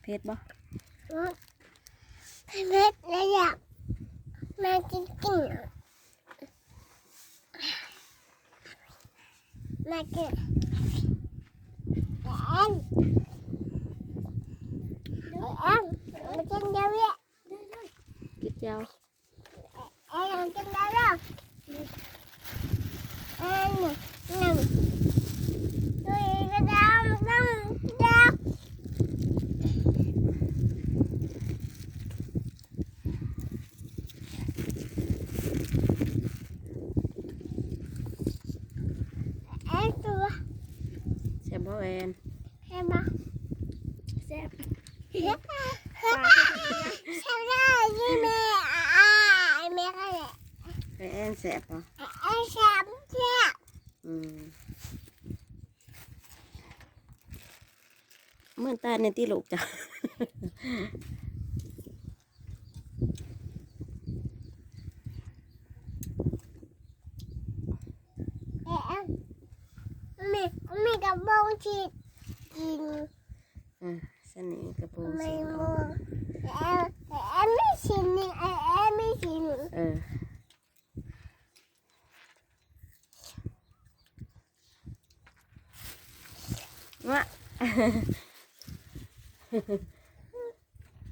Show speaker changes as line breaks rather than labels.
เพ
ชรบ่เพชรแล้วอยากมากิงจรินมากินแอนแอนมาเกิ
นเย
อะแยะกินเจ้า
บบ่แอน
ใช่ปะแซ่บแซ่บแซ่บได้ยี่แม่อ่าแม่ก็เลย
ไปแอนแซ่บบ่
ไอ้แซ่บแซ่บ
อืมเมื่อตาในที่ลูกจ้ะ
แอนมี มีกระบองฉีดกิน
อะสนิกระโปรง
ไม่
สี
มองแอมแอมไม่ชินนี่แอมแอมไม่ชิน
เออวะ